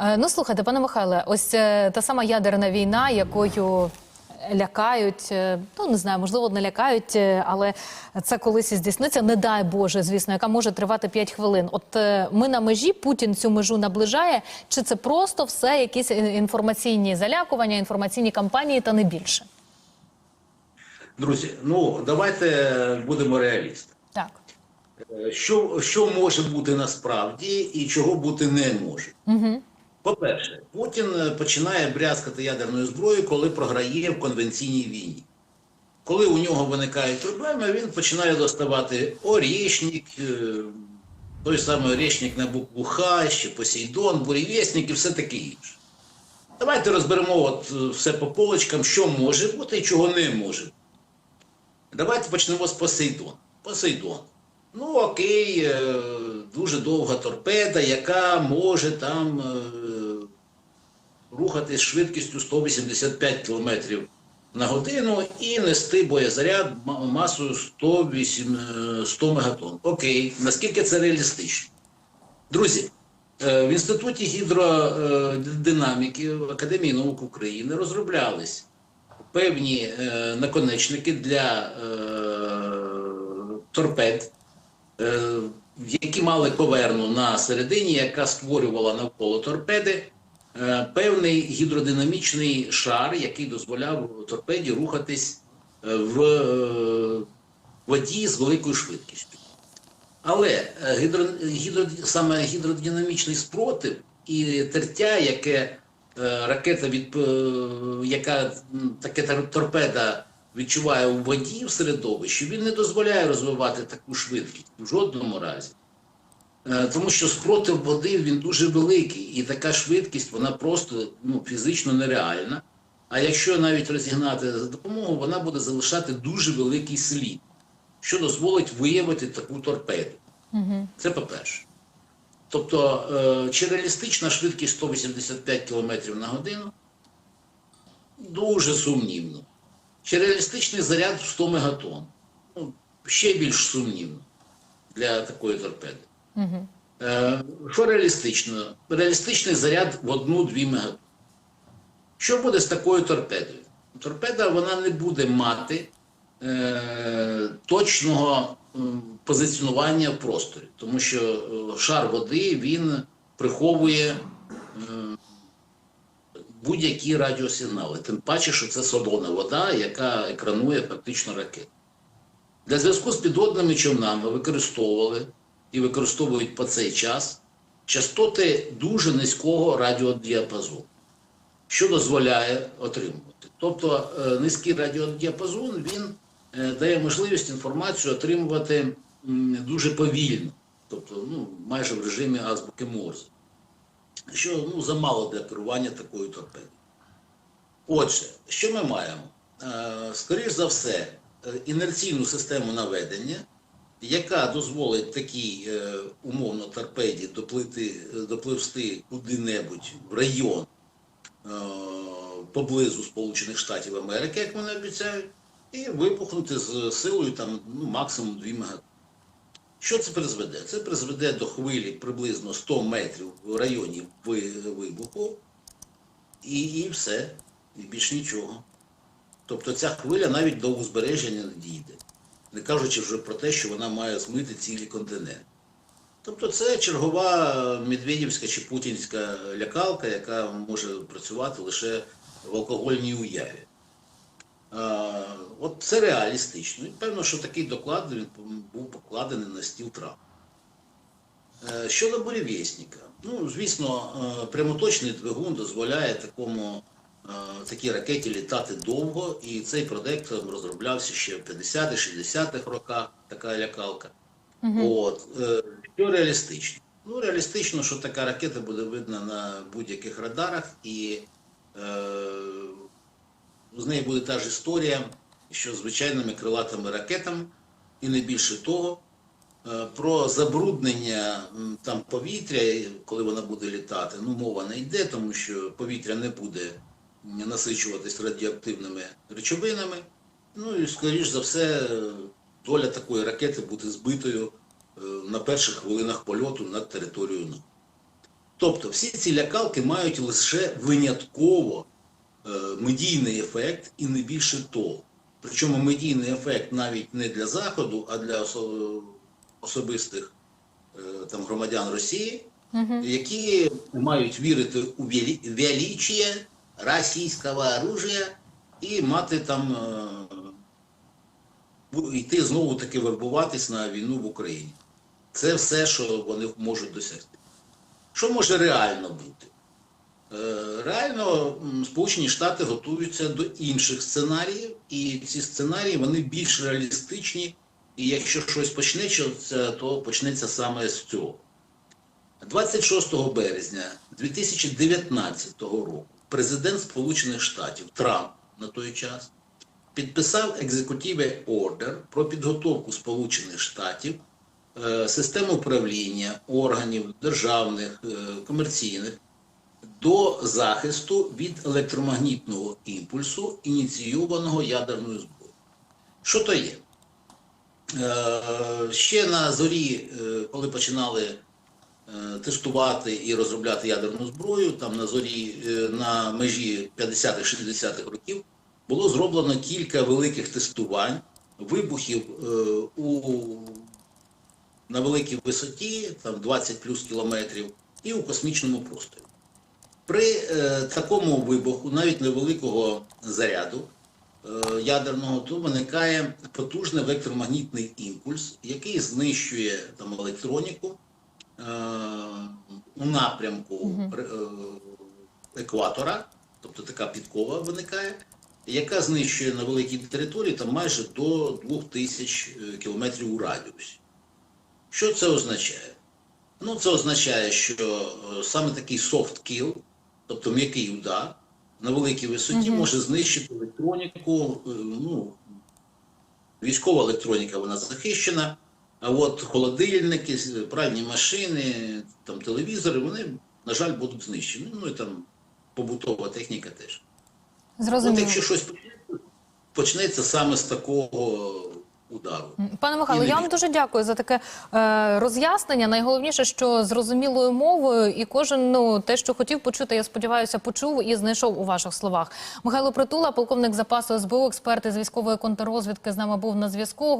Е, Ну, слухайте, пане Михайле, ось е, та сама ядерна війна, якою лякають, е, ну не знаю, можливо, не лякають, але це колись і здійсниться, не дай Боже, звісно, яка може тривати 5 хвилин. От ми на межі, Путін цю межу наближає, чи це просто все якісь інформаційні залякування, інформаційні кампанії та не більше? Друзі, ну давайте будемо реалістами. Так. Що, що може бути насправді і чого бути не може? Угу. По-перше, Путін е, починає брязкати ядерною зброєю, коли програє в конвенційній війні. Коли у нього виникають проблеми, він починає доставати орєшник, е, той самий орєшник на букву Х, ще Посейдон, бурєвєсник і все таке інше. Давайте розберемо от е, все по полочкам, що може бути і чого не може. Давайте почнемо з Посейдон. Посейдон. Ну, окей, дуже довга торпеда, яка може там е, рухатись швидкістю 185 км на годину і нести боєзаряд масою 108, е, 100 мегатонн. Окей, наскільки це реалістично? Друзі, е, в Інституті гідродинаміки в Академії наук України розроблялись певні е, наконечники для е, торпед, е, які мали коверну на середині, яка створювала навколо торпеди е, певний гідродинамічний шар, який дозволяв торпеді рухатись е, в е, воді з великою швидкістю. Але гідро, гідро, саме гідродинамічний спротив і тертя, яке ракета від яка таке торпеда відчуває у воді в середовищі, він не дозволяє розвивати таку швидкість в жодному разі. Е, Тому що спротив води він дуже великий, і така швидкість вона просто ну, фізично нереальна. А якщо навіть розігнати за допомогою, вона буде залишати дуже великий слід, що дозволить виявити таку торпеду. Угу. Це по-перше. Тобто, е, чи реалістична швидкість 185 км на годину? Дуже сумнівно. Чи реалістичний заряд в 100 мегатонн? Ну, ще більш сумнівно для такої торпеди. Угу. Е, Що реалістично? Реалістичний заряд в 1-2 мегатонн. Що буде з такою торпедою? Торпеда вона не буде мати е, точного м, позиціонування в просторі, тому що е, шар води він приховує е, будь-які радіосигнали. Тим паче, що це солона вода, яка екранує фактично ракету. Для зв'язку з підводними човнами використовували і використовують по цей час частоти дуже низького радіодіапазону, що дозволяє отримувати. Тобто е, низький радіодіапазон він е, дає можливість інформацію отримувати дуже повільно, тобто ну, майже в режимі азбуки Морзе, що ну, замало для керування такою торпедою. Отже, що ми маємо? Е, Скоріш за все, е, інерційну систему наведення, яка дозволить такій е, умовно торпеді доплити, допливсти куди-небудь в район поблизу Сполучених Штатів Америки, як вони обіцяють, і вибухнути з силою там, ну, максимум 2 мегатонни. Що це призведе? Це призведе до хвилі приблизно 100 метрів в районі вибуху, і, і все, і більш нічого. Тобто ця хвиля навіть до узбережжя не дійде, не кажучи вже про те, що вона має змити цілі континенти. Тобто це чергова медведівська чи путінська лякалка, яка може працювати лише в алкогольній уяві. От це реалістично. І певно, що такий доклад він був покладений на стіл Трампа. Е, Щодо бурєвєсника, ну, звісно, е, прямоточний двигун дозволяє такому, е, такій ракеті літати довго, і цей проект розроблявся ще в 50-60-х роках, така лякалка. От, е, що реалістично? Ну, реалістично, що така ракета буде видна на будь-яких радарах, і з неї буде та ж історія, що звичайними крилатими ракетами, і не більше того. Е, Про забруднення там повітря, коли вона буде літати, ну мова не йде, тому що повітря не буде насичуватись радіоактивними речовинами. Ну і скоріш за все, доля такої ракети буде збитою е, на перших хвилинах польоту над територією НАТО. Тобто всі ці лякалки мають лише винятково медійний ефект і не більше того. Причому медійний ефект навіть не для Заходу, а для особистих е, там, громадян Росії, які мають вірити у величие російського оружия і мати там е, йти знову таки вербуватись на війну в Україні. Це все, що вони можуть досягти. Що може реально бути? Е, Реально Сполучені Штати готуються до інших сценаріїв, і ці сценарії вони більш реалістичні. І якщо щось почнеться, то почнеться саме з цього. 26 березня 2019 року президент Сполучених Штатів Трамп на той час підписав екзекутивний ордер про підготовку Сполучених Штатів е, систем управління органів державних, е, комерційних до захисту від електромагнітного імпульсу, ініційованого ядерною зброєю. Що то є? Е, Ще на зорі, е, коли починали е, тестувати і розробляти ядерну зброю, там на зорі е, на межі 50-60-х років було зроблено кілька великих тестувань, вибухів е, у, на великій висоті, там 20 плюс кілометрів, і у космічному просторі. При е, такому вибуху, навіть невеликого заряду е, ядерного, то виникає потужний електромагнітний імпульс, який знищує там електроніку е, у напрямку е, екватора, тобто така підкова виникає, яка знищує на великій території там майже до 2000 кілометрів у радіусі. Що це означає? Ну, це означає, що е, саме такий soft kill, тобто м'який удар на великій висоті, може знищити електроніку. е, Ну, військова електроніка вона захищена, а от холодильники, пральні машини, там, телевізори, вони, на жаль, будуть знищені. Ну і там побутова техніка теж. Зрозуміло. От якщо щось почнеться, почнеться саме з такого удару. Пане Михайло, я вам дуже дякую за таке е, роз'яснення. Найголовніше, що зрозумілою мовою, і кожен ну те, що хотів почути, я сподіваюся, почув і знайшов у ваших словах. Михайло Притула, полковник запасу СБУ, експерт із військової контррозвідки, з нами був на зв'язку.